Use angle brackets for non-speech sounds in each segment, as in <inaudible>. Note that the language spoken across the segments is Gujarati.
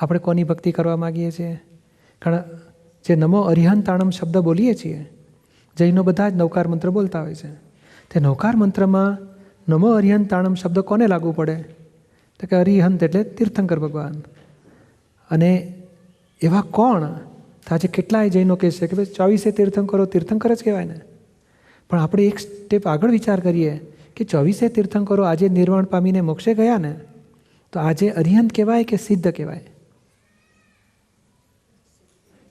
આપણે કોની ભક્તિ કરવા માગીએ છીએ? કારણ જે નમો અરિહંતાણમ શબ્દ બોલીએ છીએ, જૈનો બધા જ નૌકાર મંત્ર બોલતા હોય છે. તે નૌકાર મંત્રમાં નમો અરિહંતાણમ શબ્દ કોને લાગુ પડે? તો કે અરિહંત એટલે તીર્થંકર ભગવાન. અને એવા કોણ? આજે કેટલાય જૈનો કહે છે કે ભાઈ ચોવીસે તીર્થંકરો તીર્થંકર જ કહેવાય ને. પણ આપણે એક સ્ટેપ આગળ વિચાર કરીએ કે ચોવીસે તીર્થંકરો આજે નિર્વાણ પામીને મોક્ષે ગયા ને, તો આજે અરિહંત કહેવાય કે સિદ્ધ કહેવાય?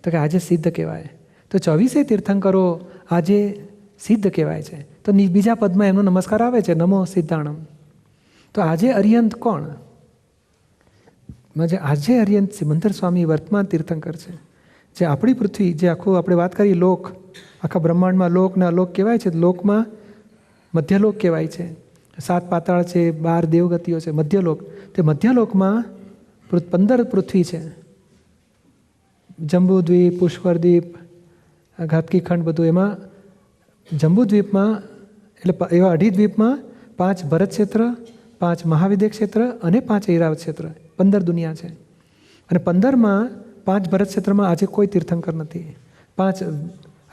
તો કે આજે સિદ્ધ કહેવાય. તો ચોવીસે તીર્થંકરો આજે સિદ્ધ કહેવાય છે. તો બીજા પદમાં એમનો નમસ્કાર આવે છે, નમો સિદ્ધાણમ. તો આજે અરિયંત કોણ? જે આજે અરિયંત સિમંદર સ્વામી વર્તમાન તીર્થંકર છે. જે આપણી પૃથ્વી, જે આખું આપણે વાત કરી લોક, આખા બ્રહ્માંડમાં લોક ને અલોક કહેવાય છે, લોકમાં મધ્યલોક કહેવાય છે. સાત પાતાળ છે, બાર દેવગતિઓ છે, મધ્યલોક. તે મધ્યલોકમાં પંદર પૃથ્વી છે. જંબુદ્વીપ, પુષ્કરદ્વીપ ઘાતકી ખંડ બધું એમાં જંબુદ્વીપમાં, એટલે એવા અઢી દ્વીપમાં પાંચ ભરત ક્ષેત્ર, પાંચ મહાવિદ્ય ક્ષેત્ર અને પાંચ ઐરાવત ક્ષેત્ર, પંદર દુનિયા છે. અને પંદરમાં પાંચ ભરત ક્ષેત્રમાં આજે કોઈ તીર્થંકર નથી. પાંચ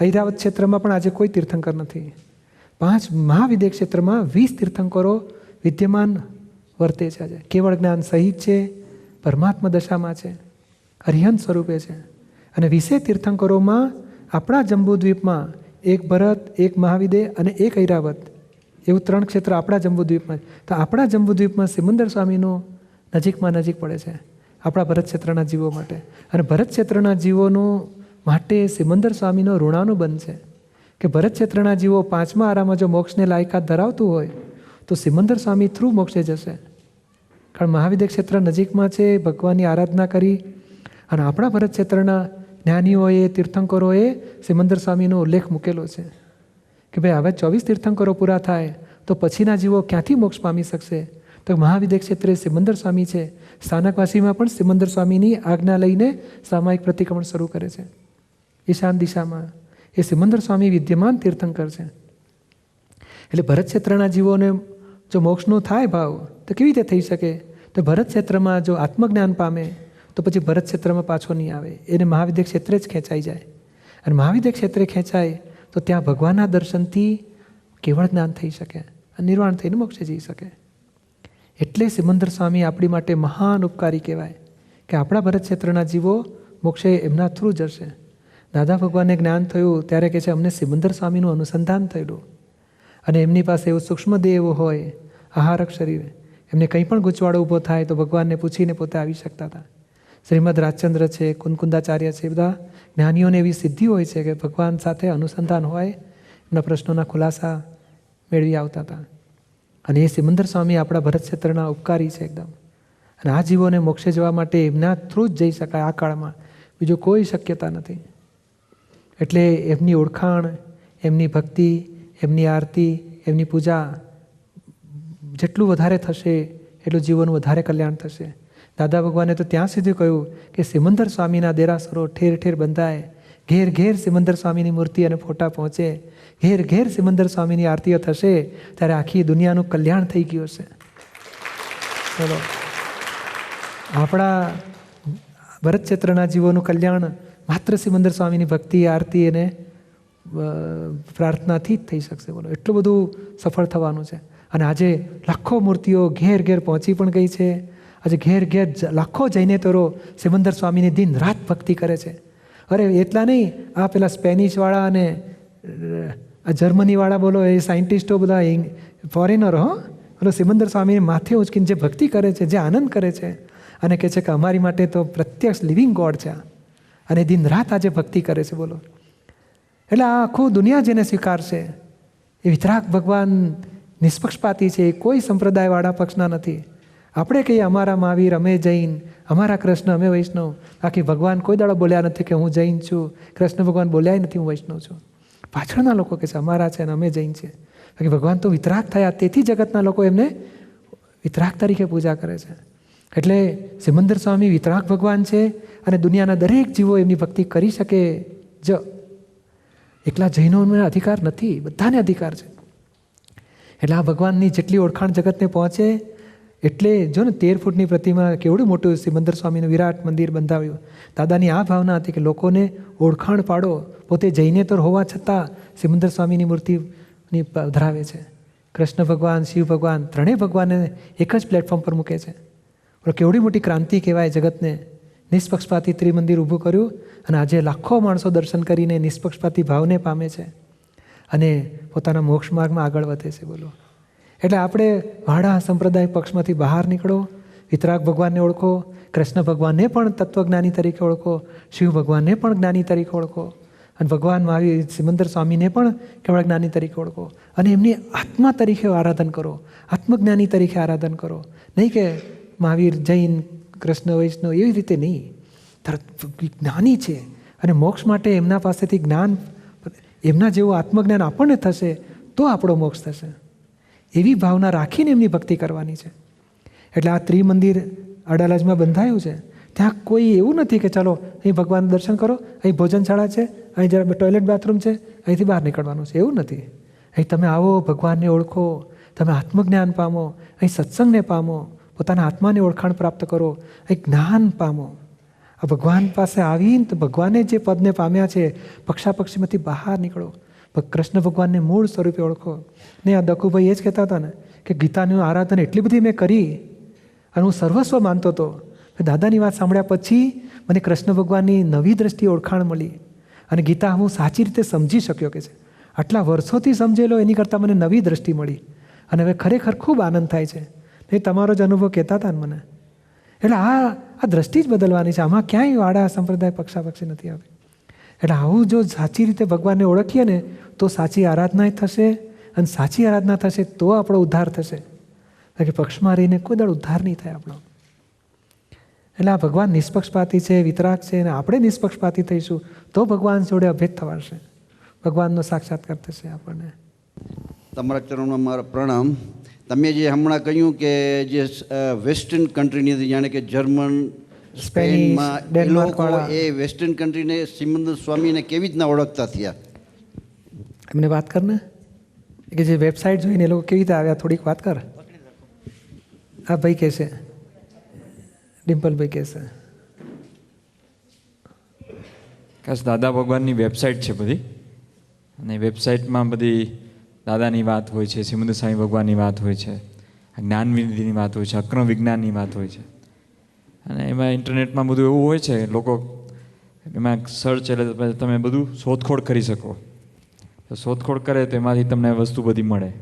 ઐરાવત ક્ષેત્રમાં પણ આજે કોઈ તીર્થંકર નથી. પાંચ મહાવિદ્ય ક્ષેત્રમાં વીસ તીર્થંકરો વિદ્યમાન વર્તે છે આજે. કેવળ જ્ઞાન સહિત છે, પરમાત્મા દશામાં છે અરિહંત સ્વરૂપે છે. અને વીસે તીર્થંકરોમાં આપણા જંબુદ્વીપમાં એક ભરત, એક મહાવિદે અને એક ઐરાવત, એવું ત્રણ ક્ષેત્ર આપણા જંબુદ્વીપમાં. તો આપણા જંબુદ્વીપમાં સિમંદર સ્વામીનું નજીકમાં નજીક પડે છે, આપણા ભરત ક્ષેત્રના જીવો માટે અને ભરત ક્ષેત્રના જીવોનું માટે સિમંદર સ્વામીનો ઋણાનુબંધ છે કે ભરત ક્ષેત્રના જીવો પાંચમા આરામાં જો મોક્ષને લાયકાત ધરાવતું હોય, તો સિમંદર સ્વામી થ્રુ મોક્ષે જશે કારણ મહાવિદ્ય ક્ષેત્ર નજીકમાં છે, ભગવાનની આરાધના કરી અને આપણા ભરત ક્ષેત્રના જ્ઞાનીઓએ, તીર્થંકરોએ સિમંદર સ્વામીનો ઉલ્લેખ મૂકેલો છે કે ભાઈ, હવે ચોવીસ તીર્થંકરો પૂરા થાય, તો પછીના જીવો ક્યાંથી મોક્ષ પામી શકશે? તો મહાવિદ્ય ક્ષેત્રે સિમંદર સ્વામી છે. સ્થાનકવાસીમાં પણ સિમંદર સ્વામીની આજ્ઞા લઈને સામાયિક પ્રતિક્રમણ શરૂ કરે છે. ઈશાન દિશામાં એ સિમંદર સ્વામી વિદ્યમાન તીર્થંકર છે. એટલે ભરત ક્ષેત્રના જીવોને જો મોક્ષનો થાય ભાવ, તો કેવી રીતે થઈ શકે? તો ભરત ક્ષેત્રમાં જો આત્મજ્ઞાન પામે તો પછી ભરત ક્ષેત્રમાં પાછો નહીં આવે. એને મહાવિદ્ય ક્ષેત્રે જ ખેંચાઈ જાય. અને મહાવિદ્ય ક્ષેત્રે ખેંચાય તો ત્યાં ભગવાનના દર્શનથી કેવળ જ્ઞાન થઈ શકે અને નિર્વાણ થઈને મોક્ષે જઈ શકે. એટલે સિમંદર સ્વામી આપણી માટે મહાન ઉપકારી કહેવાય કે આપણા ભરત ક્ષેત્રના જીવો મોક્ષે એમના થ્રુ જશે દાદા ભગવાનને જ્ઞાન થયું ત્યારે કહે છે, અમને સિમંદર સ્વામીનું અનુસંધાન થયેલું. અને એમની પાસે એવું સૂક્ષ્મ દેહ એવો હોય, આહારક શરીર. એમને કંઈ પણ ગૂંચવાડો ઊભો થાય તો ભગવાનને પૂછીને પોતે આવી શકતા હતા. શ્રીમદ રાજચંદ્ર છે, કુનકુંદાચાર્ય છે બધા જ્ઞાનીઓને એવી સિદ્ધિ હોય છે કે ભગવાન સાથે અનુસંધાન હોય, એમના પ્રશ્નોના ખુલાસા મેળવી આવતા હતા. અને એ સિમંદર સ્વામી આપણા ભરત ક્ષેત્રના ઉપકારી છે એકદમ. અને આ જીવોને મોક્ષે જવા માટે એમના થ્રુ જ જઈ શકાય આ કાળમાં. બીજું કોઈ શક્યતા નથી. એટલે એમની ઓળખાણ, એમની ભક્તિ, એમની આરતી, એમની પૂજા જેટલું વધારે થશે, એટલું જીવન વધારે કલ્યાણ થશે. દાદા ભગવાને તો ત્યાં સુધી કહ્યું કે સિમંદર સ્વામીના દેરાસરો ઠેર ઠેર બંધાય. ઘેર ઘેર સિમંદર સ્વામીની મૂર્તિ અને ફોટા પહોંચે. ઘેર ઘેર સિમંદર સ્વામીની આરતીઓ થશે, ત્યારે આખી દુનિયાનું કલ્યાણ થઈ ગયું હશે. ચલો. આપણા ભરત ક્ષેત્રના જીવોનું કલ્યાણ માત્ર સિમંદર સ્વામીની ભક્તિ, આરતી અને પ્રાર્થનાથી જ થઈ શકશે બોલો. એટલું બધું સફળ થવાનું છે. અને આજે લાખો મૂર્તિઓ ઘેર ઘેર પહોંચી પણ ગઈ છે. આજે ઘેર ઘેર લાખો જૈનેતરો સિમંદર સ્વામીની દિન રાત ભક્તિ કરે છે. અરે, એટલા નહીં, આ પેલા સ્પેનિશવાળા અને આ જર્મનીવાળા બોલો, એ સાયન્ટિસ્ટો બધા ફોરેનર, હો. બોલો સિમંદર સ્વામીને માથે ઉચકીને જે ભક્તિ કરે છે, જે આનંદ કરે છે, અને કહે છે કે અમારી માટે તો પ્રત્યક્ષ લિવિંગ ગોડ છે અને દિન રાત આજે ભક્તિ કરે છે, બોલો. એટલે આ આખું દુનિયા જેને સ્વીકારશે, એ વિતરાક ભગવાન નિષ્પક્ષપાતી છે, એ કોઈ સંપ્રદાયવાળા પક્ષના નથી. આપણે કહીએ, અમારા મહાવીર, અમે જૈન, અમારા કૃષ્ણ, અમે વૈષ્ણવ. બાકી ભગવાન કોઈ દાડો બોલ્યા નથી કે હું જૈન છું. કૃષ્ણ ભગવાન બોલ્યા નથી, હું વૈષ્ણવ છું. પાછળના લોકો કહે છે, અમારા છે અને અમે જૈન છે બાકી ભગવાન તો વિતરાગ થયા, તેથી જગતના લોકો એમને વિતરાગ તરીકે પૂજા કરે છે. એટલે સિમંદર સ્વામી વિતરાગ ભગવાન છે અને દુનિયાના દરેક જીવો એમની ભક્તિ કરી શકે જ. એકલા જૈનોને અધિકાર નથી, બધાને અધિકાર છે. એટલે આ ભગવાનની જેટલી ઓળખાણ જગતને પહોંચે એટલે જો ને તેર ફૂટની પ્રતિમા કેવડું મોટું સિમંદર સ્વામીનું વિરાટ મંદિર બંધાવ્યું? દાદાની આ ભાવના હતી કે લોકોને ઓળખાણ પાડો. પોતે જૈનેતર હોવા છતાં સિમંદર સ્વામીની મૂર્તિની ધરાવે છે. કૃષ્ણ ભગવાન, શિવ ભગવાન ત્રણેય ભગવાનને એક જ પ્લેટફોર્મ પર મૂકે છે. કેવડી મોટી ક્રાંતિ કહેવાય જગતને. નિષ્પક્ષપાતી ત્રિમંદિર ઊભું કર્યું અને આજે લાખો માણસો દર્શન કરીને નિષ્પક્ષપાતી ભાવને પામે છે. અને પોતાના મોક્ષ માર્ગમાં આગળ વધે છે, બોલો. એટલે આપણે વાડા સંપ્રદાય પક્ષમાંથી બહાર નીકળો, વિતરાગ ભગવાનને ઓળખો, કૃષ્ણ ભગવાનને પણ તત્વજ્ઞાની તરીકે ઓળખો, શિવ ભગવાનને પણ જ્ઞાની તરીકે ઓળખો અને ભગવાન મહાવીર સિમંદર સ્વામીને પણ કેવળ જ્ઞાની તરીકે ઓળખો અને એમની આત્મા તરીકે આરાધન કરો, આત્મજ્ઞાની તરીકે આરાધન કરો. નહીં કે મહાવીર જૈન, કૃષ્ણ, વૈષ્ણવ એવી રીતે નહીં. જ્ઞાની છે અને મોક્ષ માટે એમના પાસેથી જ્ઞાન, એમના જેવું આત્મજ્ઞાન આપણને થશે તો આપણો મોક્ષ થશે. એવી ભાવના રાખીને એમની ભક્તિ કરવાની છે. એટલે આ ત્રિમંદિર અડાલજમાં બંધાયું છે. ત્યાં કોઈ એવું નથી કે ચાલો, અહીં ભગવાન દર્શન કરો, અહીં ભોજનશાળા છે, અહીં જરા ટોયલેટ બાથરૂમ છે, અહીંથી બહાર નીકળવાનું છે. એવું નથી. અહીં તમે આવો, ભગવાનને ઓળખો, તમે આત્મજ્ઞાન પામો, અહીં સત્સંગને પામો, પોતાના આત્માને ઓળખાણ પ્રાપ્ત કરો, અહીં જ્ઞાન પામો. આ ભગવાન પાસે આવીને તો ભગવાને જે પદને પામ્યા છે, પક્ષાપક્ષીમાંથી બહાર નીકળો. ભ- કૃષ્ણ ભગવાનને મૂળ સ્વરૂપે ઓળખો. ને આ દકુભાઈ એ જ કહેતા હતા ને, કે ગીતાનું આરાધન એટલી બધી મેં કરી અને હું સર્વસ્વ માનતો હતો. દાદાની વાત સાંભળ્યા પછી મને કૃષ્ણ ભગવાનની નવી દ્રષ્ટિ ઓળખાણ મળી. અને ગીતા હું સાચી રીતે સમજી શક્યો કે છે. આટલા વર્ષોથી સમજેલો એની કરતાં મને નવી દ્રષ્ટિ મળી. અને હવે ખરેખર ખૂબ આનંદ થાય છે. એ તમારો જ અનુભવ કહેતા હતા ને મને. એટલે આ આ દ્રષ્ટિ જ બદલવાની છે. આમાં ક્યાંય વાડા સંપ્રદાય પક્ષાપક્ષી નથી આવી. એટલે આવું જો સાચી રીતે ભગવાનને ઓળખીએ ને, તો સાચી આરાધના થશે અને સાચી આરાધના થશે તો આપણો ઉદ્ધાર થશે. બાકી પક્ષમાં રહીને કોઈ દાડ ઉદ્ધાર નહીં થાય આપણો. એટલે આ ભગવાન નિષ્પક્ષપાતી છે, વિતરાગ છે અને આપણે નિષ્પક્ષપાતી થઈશું, તો ભગવાન જોડે અભેદ થવાશે ભગવાનનો સાક્ષાત્કાર થશે આપણને. તમારા ચરણમાં મારા પ્રણામ. તમે જે હમણાં કહ્યું કે જે વેસ્ટર્ન કન્ટ્રીની જાણે કે જર્મન સ્પેનમાં એ લોકો એ વેસ્ટર્ન કન્ટ્રીને સિમંદર સ્વામીને કેવી રીતના ઓળખતા થયા? એમને વાત કર ને. કે જે વેબસાઇટ જોઈને એ લોકો કેવી રીતે આવ્યા થોડીક વાત કર. આ ભાઈ કહેશે ડિમ્પલભાઈ કહેશે ખાસ દાદા ભગવાનની વેબસાઇટ છે બધી? અને વેબસાઇટમાં બધી દાદાની વાત હોય છે સિમંદર સ્વામી ભગવાનની વાત હોય છે જ્ઞાન વિધિની વાત હોય છે અક્રમ વિજ્ઞાનની વાત હોય છે. અને એમાં ઇન્ટરનેટમાં બધું એવું હોય છે, લોકો એમાં સર્ચ એટલે તમે બધું શોધખોળ કરી શકો. તો શોધખોળ કરે તો એમાંથી તમને વસ્તુ બધી મળે.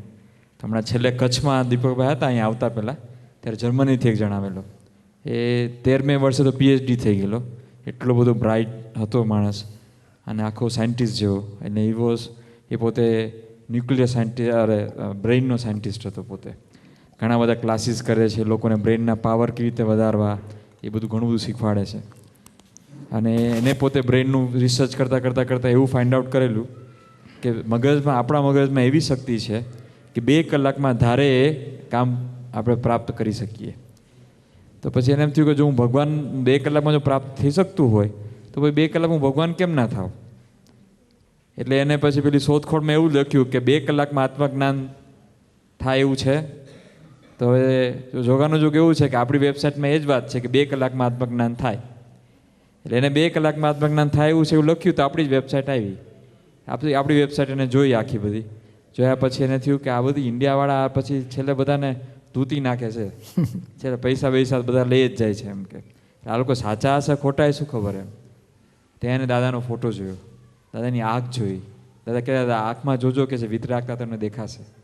હમણાં છેલ્લે કચ્છમાં દીપકભાઈ હતા, અહીંયા આવતા પહેલાં, ત્યારે જર્મનીથી એક જણાવેલો. એ તેરમે વર્ષે તો પીએચડી થઈ ગયેલો. એટલો બધો બ્રાઇટ હતો માણસ. અને આખો સાયન્ટિસ્ટ જેવો. અને એ વોઝ એ પોતે ન્યુક્લિયર સાયન્ટિસ્ટ અરે બ્રેઇનનો સાયન્ટિસ્ટ હતો પોતે. ઘણા બધા ક્લાસીસ કરે છે, લોકોને બ્રેઇનના પાવર કેવી રીતે વધારવા એ બધું ઘણું બધું શીખવાડે છે. અને એને પોતે બ્રેઇનનું રિસર્ચ કરતાં કરતાં કરતાં એવું ફાઇન્ડ આઉટ કરેલું કે મગજમાં, આપણા મગજમાં એવી શક્તિ છે કે બે કલાકમાં ધારે એ કામ આપણે પ્રાપ્ત કરી શકીએ. તો પછી એને એમ થયું કે જો હું ભગવાન બે કલાકમાં જો પ્રાપ્ત થઈ શકતું હોય, તો પછી બે કલાક હું ભગવાન કેમ ના થાવ? એટલે એને પછી પેલી શોધખોળમાં એવું લખ્યું કે બે કલાકમાં આત્મજ્ઞાન થાય એવું છે તો હવે જોગાનું જો કેવું છે કે આપણી વેબસાઇટમાં એ જ વાત છે કે બે કલાકમાં આત્મજ્ઞાન થાય. એટલે એને બે કલાકમાં આત્મજ્ઞાન થાય એવું છે એવું લખ્યું તો આપણી જ વેબસાઇટ આવી. આપણી આપણી વેબસાઇટ એને જોઈ આખી બધી. જોયા પછી એને થયું કે આ બધી ઇન્ડિયાવાળા આ પછી છેલ્લે બધાને ધૂતી નાખે છે. <laughs> છેલ્લે પૈસા બૈસા બધા લઈ જ જાય છે એમ કે. આ લોકો સાચા હશે ખોટા શું ખબર એમ. ત્યાં એને દાદાનો ફોટો જોયો. દાદાની આંખ જોઈ. દાદા કહેતા હતા આંખમાં જોજો કે છે વિતરાગતા તમને દેખાશે.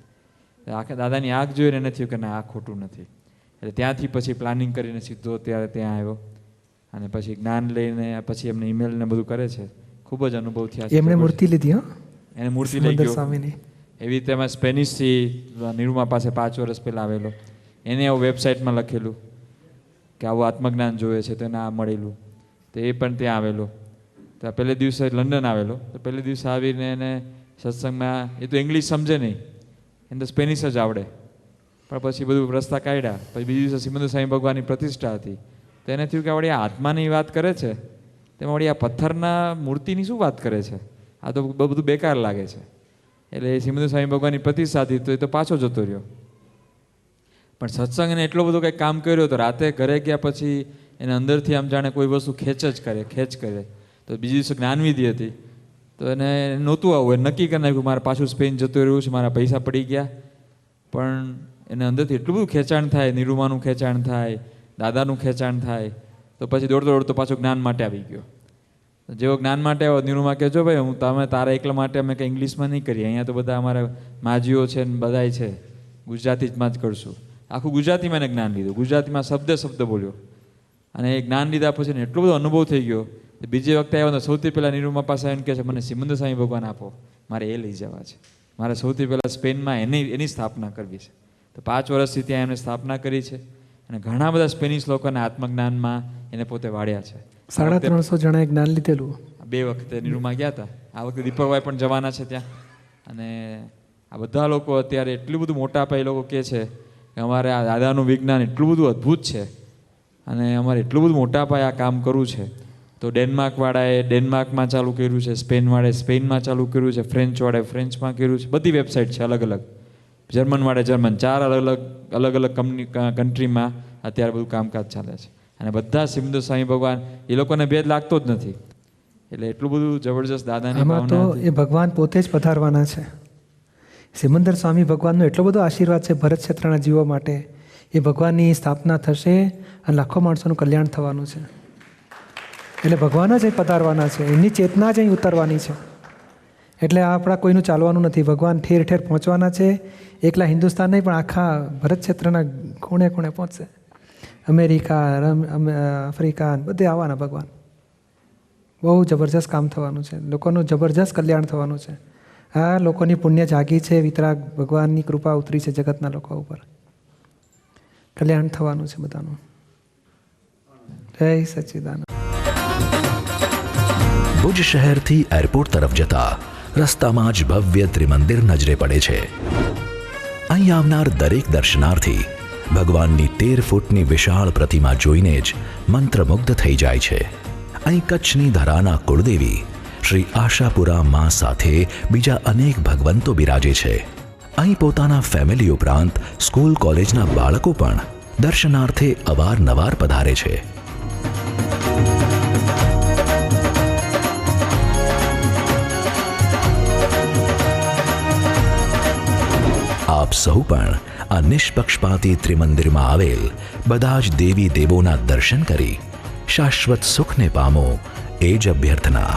આખે દાદાની આંખ જોઈને એને થયું કે ના આ ખોટું નથી. એટલે ત્યાંથી પછી પ્લાનિંગ કરીને સીધો ત્યારે ત્યાં આવ્યો. અને પછી જ્ઞાન લઈને પછી એમને ઈમેલ ને બધું કરે છે. ખૂબ જ અનુભવ થયા એમણે મૂર્તિ લીધી હો? એને મૂર્તિ લઈ ગયો. સ્વામીની. એવી રીતે એમાં સ્પેનિશથી નિરૂમા પાસે પાંચ વર્ષ પહેલાં આવેલો. એને આવું વેબસાઇટમાં લખેલું કે આવું આત્મજ્ઞાન જોઈએ છે તો એને આ મળેલું. તો એ પણ ત્યાં આવેલો. તો પહેલે દિવસે લંડન આવેલો. તો પહેલે દિવસે આવીને એને સત્સંગમાં એ તો ઇંગ્લિશ સમજે નહીં. એને તો સ્પેનિશ જ આવડે. પણ પછી બધું રસ્તા કાઢ્યા. પછી બીજે દિવસે સિમંદર સ્વામી ભગવાનની પ્રતિષ્ઠા હતી. તો એને થયું કે વળી આ આત્માની વાત કરે છે. તેમાં વળી આ પથ્થરના મૂર્તિની શું વાત કરે છે? આ તો બધું બેકાર લાગે છે. એટલે એ સિમંદર સ્વામી ભગવાનની પ્રતિષ્ઠા હતી તો એ તો પાછો જતો રહ્યો. પણ સત્સંગ એને એટલો બધો કંઈક કામ કર્યો તો રાતે ઘરે ગયા પછી એને અંદરથી આમ જાણે કોઈ વસ્તુ ખેંચ જ કરે, ખેંચ કરે. તો બીજી દિવસે જ્ઞાનવિધિ હતી. તો એને નહોતું આવું. નક્કી કરી નાખ્યું, મારે પાછું સ્પેન જતું રહ્યું છે, મારા પૈસા પડી ગયા. પણ એને અંદરથી એટલું બધું ખેંચાણ થાય, નિરૂમાનું ખેંચાણ થાય, દાદાનું ખેંચાણ થાય, તો પછી દોડતો દોડતો પાછો જ્ઞાન માટે આવી ગયો. જેવો જ્ઞાન માટે આવ્યો, નિરૂમા કહેજો ભાઈ, હું તમે તારા એકલા માટે અમે કંઈ ઇંગ્લિશમાં નહીં કરીએ. અહીંયા તો બધા અમારા માજીઓ છે ને બધાય છે. ગુજરાતીમાં જ કરશું. આખું ગુજરાતીમાં એને જ્ઞાન લીધું. ગુજરાતીમાં શબ્દ શબ્દ બોલ્યો. અને એ જ્ઞાન લીધા પછી એટલો બધો અનુભવ થઈ ગયો બીજી વખતે આવ્યો તો સૌથી પહેલાં નિરૂમા પાસે એમ કહે છે મને સિમંદર સ્વામી ભગવાન આપો. મારે એ લઈ જવા છે. મારે સૌથી પહેલાં સ્પેનમાં એની એની સ્થાપના કરવી છે. તો પાંચ વર્ષથી ત્યાં એમને સ્થાપના કરી છે અને ઘણા બધા સ્પેનિશ લોકોને આત્મજ્ઞાનમાં એને પોતે વાળ્યા છે. સાડા ત્રણસો જણાએ જ્ઞાન લીધેલું. બે વખતે નિરૂમાં ગયા હતા. આ વખતે દીપકભાઈ પણ જવાના છે ત્યાં. અને આ બધા લોકો અત્યારે એટલું બધું મોટા પાયે લોકો કહે છે કે અમારે આ દાદાનું વિજ્ઞાન એટલું બધું અદ્ભુત છે અને અમારે એટલું બધું મોટા પાયે આ કામ કરવું છે. તો ડેનમાર્કવાળાએ ડેનમાર્કમાં ચાલુ કર્યું છે સ્પેનવાળાએ સ્પેનમાં ચાલુ કર્યું છે ફ્રેન્ચવાળાએ ફ્રેન્ચમાં કર્યું છે બધી વેબસાઇટ છે અલગ અલગ. જર્મનવાળે જર્મન ચાર અલગ અલગ અલગ અલગ કંપની કન્ટ્રીમાં અત્યારે બધું કામકાજ ચાલે છે. અને બધા સિમંદર સ્વામી ભગવાન એ લોકોને ભેદ લાગતો જ નથી. એટલે એટલું બધું જબરજસ્ત દાદાની આમાં તો એ ભગવાન પોતે જ પધારવાના છે. સિમંદર સ્વામી ભગવાનનો એટલો બધો આશીર્વાદ છે ભરત ક્ષેત્રના જીવો માટે. એ ભગવાનની સ્થાપના થશે અને લાખો માણસોનું કલ્યાણ થવાનું છે. એટલે ભગવાન જ અહીં પધારવાના છે. એમની ચેતના જ અહીં ઉતરવાની છે. એટલે આપણા કોઈનું ચાલવાનું નથી. ભગવાન ઠેર ઠેર પહોંચવાના છે. એકલા હિન્દુસ્તાન નહીં, પણ આખા ભરત ક્ષેત્રના ખૂણે ખૂણે પહોંચશે. અમેરિકા આફ્રિકા બધે આવવાના ભગવાન. બહુ જબરજસ્ત કામ થવાનું છે. લોકોનું જબરજસ્ત કલ્યાણ થવાનું છે. આ લોકોની પુણ્ય જાગી છે. વિતરાગ ભગવાનની કૃપા ઉતરી છે જગતના લોકો ઉપર. કલ્યાણ થવાનું છે બધાનું. જય સચ્ચિદાનંદ ભુજ શહેરથી એરપોર્ટ તરફ જતા રસ્તામાં જ ભવ્ય ત્રિમંદિર નજરે પડે છે. અહીં આવનાર દરેક દર્શનાર્થી ભગવાનની તેર ફૂટની વિશાળ પ્રતિમા જોઈને જ મંત્રમુગ્ધ થઈ જાય છે. અહીં કચ્છની ધરાના કુળદેવી શ્રી આશાપુરા માં સાથે બીજા અનેક ભગવંતો બિરાજે છે. અહીં પોતાના ફેમિલી ઉપરાંત સ્કૂલ કોલેજના બાળકો પણ દર્શનાર્થે અવારનવાર પધારે છે. આપ સૌ પણ આ નિષ્પક્ષપાતી ત્રિમંદિરમાં આવેલ બધા જ દેવી દેવોના દર્શન કરી શાશ્વત સુખને પામો એ જ અભ્યર્થના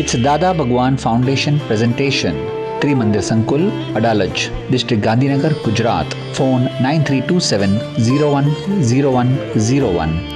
It's Dada Bhagwan Foundation presentation. Trimandir Sankul, Adalaj, District Gandhinagar, Gujarat. Phone 9327 010101.